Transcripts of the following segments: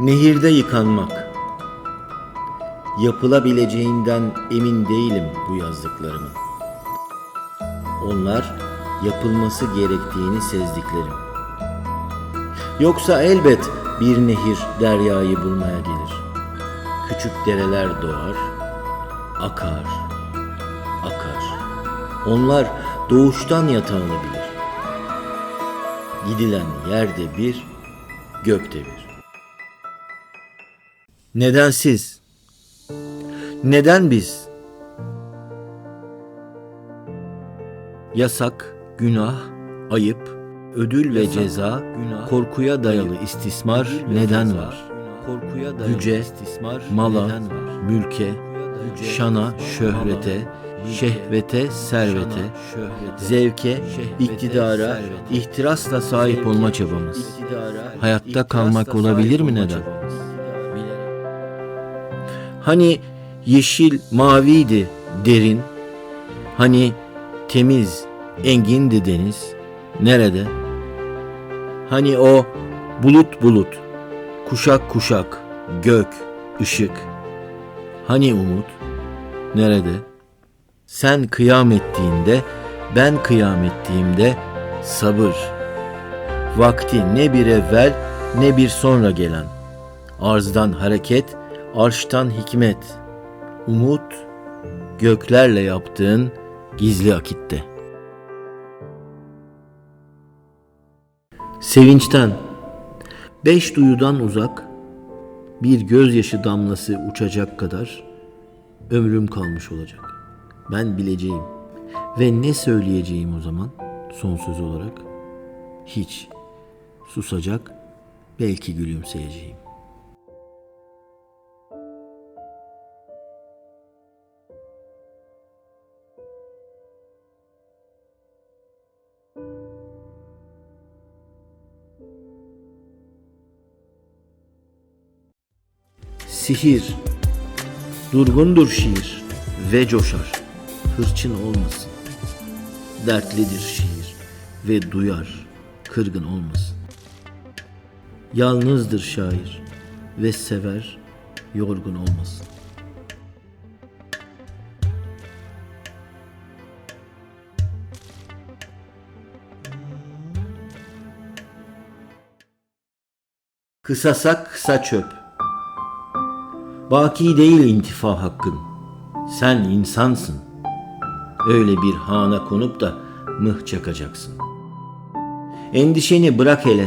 Nehirde yıkanmak. Yapılabileceğinden emin değilim bu yazdıklarımın. Onlar yapılması gerektiğini sezdiklerim. Yoksa elbet bir nehir deryayı bulmaya gelir. Küçük dereler doğar, akar, akar. Onlar doğuştan yatağını bilir. Gidilen yerde bir, gökte bir. Neden siz? Neden biz? Yasak, günah, ayıp, ödül ve ceza, korkuya dayalı istismar neden var? Korkuya dayalı Güce, istismar mala, mülke, şana, şöhrete, şehvete, servete, zevke, iktidara, ihtirasla sahip olma çabamız. Hayatta kalmak olabilir mi neden? Hani yeşil maviydi derin, hani temiz engindi deniz, nerede? Hani o bulut bulut, kuşak kuşak, gök, ışık, hani umut, nerede? Sen kıyam ettiğinde, ben kıyam ettiğimde sabır. Vakti ne bir evvel ne bir sonra gelen. Arzdan hareket, arştan hikmet. Umut, göklerle yaptığın gizli akitte. Sevinçten, beş duyudan uzak, bir gözyaşı damlası uçacak kadar ömrüm kalmış olacak. Ben bileceğim ve ne söyleyeceğim o zaman son söz olarak? Hiç. Susacak, belki gülümseyeceğim. Sihir, durgundur şiir ve coşar, hırçın olmasın. Dertlidir şiir ve duyar, kırgın olmasın. Yalnızdır şair ve sever, yorgun olmasın. Kısasak kısa çöp. Baki değil intifa hakkın. Sen insansın. Öyle bir hana konup da mıh çakacaksın. Endişeni bırak hele.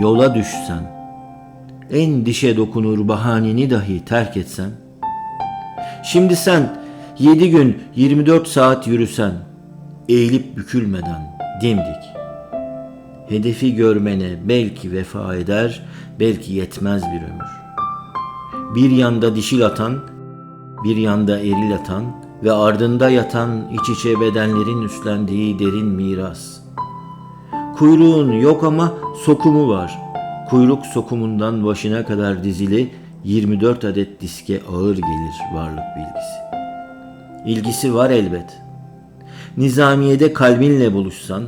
Yola düşsen. En dişe dokunur bahaneni dahi terk etsen. Şimdi sen yedi gün 24 saat yürüsen. Eğilip bükülmeden dimdik. Hedefi görmene belki vefa eder, belki yetmez bir ömür. Bir yanda dişil atan, bir yanda eril atan ve ardında yatan iç içe bedenlerin üstlendiği derin miras. Kuyruğun yok ama sokumu var. Kuyruk sokumundan başına kadar dizili 24 adet diske ağır gelir varlık bilgisi. İlgisi var elbet. Nizamiyede kalbinle buluşsan,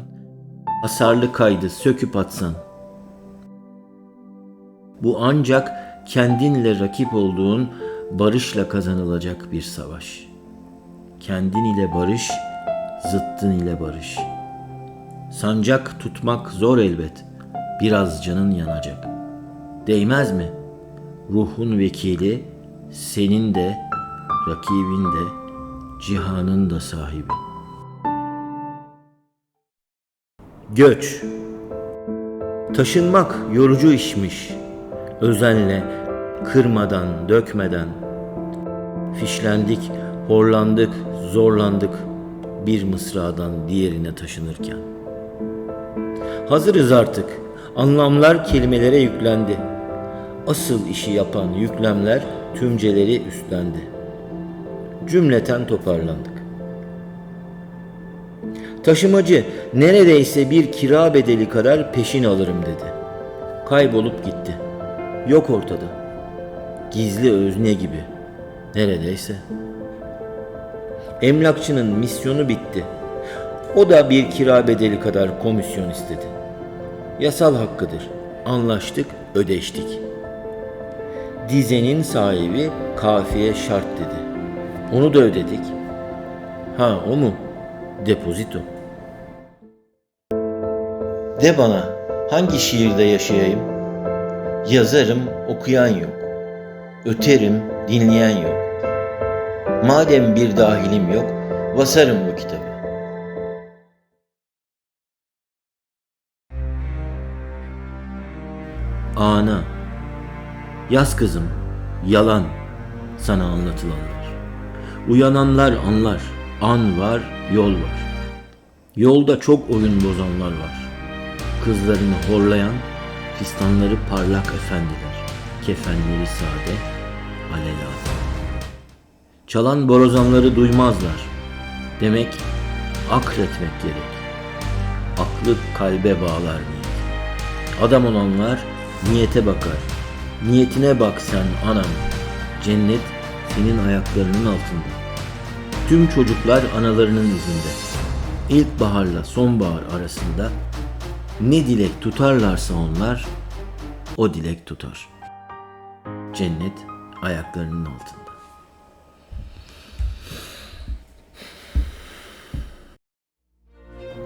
hasarlı kaydı söküp atsan. Bu ancak kendinle rakip olduğun barışla kazanılacak bir savaş. Kendin ile barış, zıttın ile barış. Sancak tutmak zor elbet. Biraz canın yanacak. Değmez mi? Ruhun vekili, senin de, rakibin de, cihanın da sahibi. Göç Taşınmak yorucu işmiş. Özenle, kırmadan, dökmeden. Fişlendik, horlandık, zorlandık bir mısradan diğerine taşınırken. Hazırız artık. Anlamlar kelimelere yüklendi. Asıl işi yapan yüklemler tümceleri üstlendi. Cümleten toparlandık. Taşımacı neredeyse bir kira bedeli kadar peşin alırım dedi. Kaybolup gitti. Yok ortada. Gizli özne gibi. Neredeyse. Emlakçının misyonu bitti. O da bir kira bedeli kadar komisyon istedi. Yasal hakkıdır. Anlaştık, ödeştik. Dizenin sahibi kafiye şart dedi. Onu da ödedik. Ha o mu? Depozito. De bana hangi şiirde yaşayayım? Yazarım okuyan yok. Öterim dinleyen yok. Madem bir dahilim yok, basarım bu kitabı. Ana, yaz kızım, yalan sana anlatılanlar. Uyananlar anlar, an var, yol var. Yolda çok oyun bozanlar var. Kızlarını horlayan, fistanları parlak efendiler. Kefenleri sade, alelade. Çalan borazanları duymazlar. Demek akretmek gerek. Aklı kalbe bağlar niyet. Adam olanlar niyete bakar. Niyetine bak sen anam. Cennet senin ayaklarının altında. Tüm çocuklar analarının izinde. İlkbaharla sonbahar arasında ne dilek tutarlarsa onlar o dilek tutar. Cennet ayaklarının altında.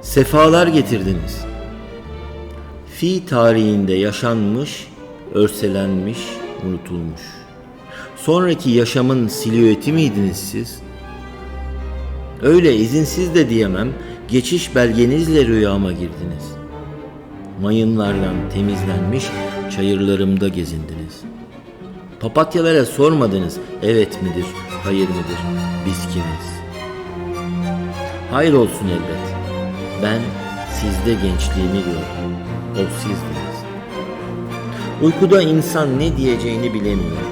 Sefalar getirdiniz. Fi tarihinde yaşanmış, örselenmiş, unutulmuş. Sonraki yaşamın silüeti miydiniz siz? Öyle izinsiz de diyemem, geçiş belgenizle rüyama girdiniz. Mayınlardan temizlenmiş çayırlarımda gezindiniz. Papatyalara sormadınız, evet midir, hayır mıdır, biz kimiz? Hayır olsun elbet. Ben sizde gençliğimi gördüm. O sizdiniz. Uykuda insan ne diyeceğini bilemiyor.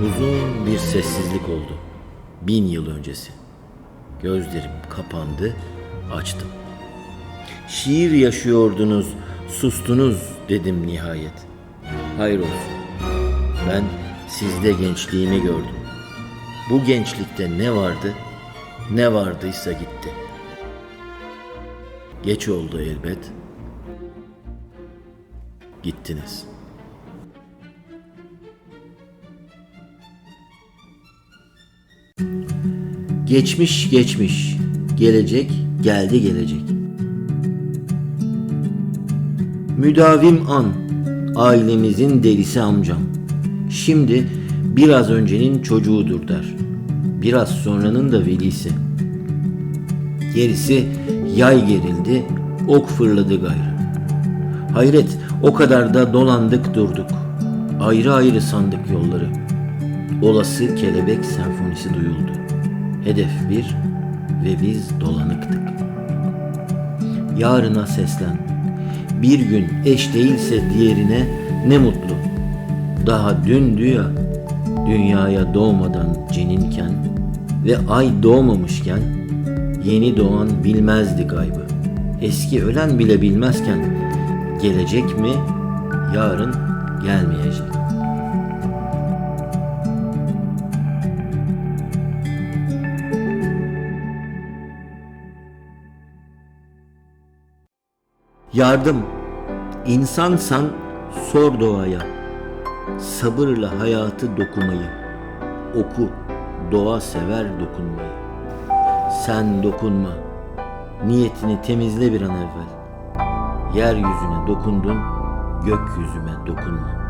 Uzun bir sessizlik oldu. Bin yıl öncesi. Gözlerim kapandı, açtım. Şiir yaşıyordunuz, sustunuz dedim nihayet. Hayır olsun. Ben sizde gençliğimi gördüm. Bu gençlikte ne vardı? Ne vardıysa gitti. Geç oldu elbet. Gittiniz. Geçmiş geçmiş, gelecek geldi gelecek. Müdavim an, ailemizin delisi amcam. Şimdi biraz öncenin çocuğudur der. Biraz sonranın da velisi. Gerisi yay gerildi, ok fırladı gayrı. Hayret o kadar da dolandık durduk. Ayrı ayrı sandık yolları. Olası kelebek senfonisi duyuldu. Hedef bir ve biz dolanıktık. Yarına seslen. Bir gün eş değilse diğerine ne mutlu. Daha dündü ya dünyaya doğmadan ceninken ve ay doğmamışken yeni doğan bilmezdi gaybı. Eski ölen bile bilmezken gelecek mi yarın gelmeyecek. Yardım. İnsansan sor doğaya. Sabırla hayatı dokumayı. Oku. Doğa sever dokunmayı. Sen dokunma. Niyetini temizle bir an evvel. Yeryüzüne dokundun, gökyüzüme dokunma.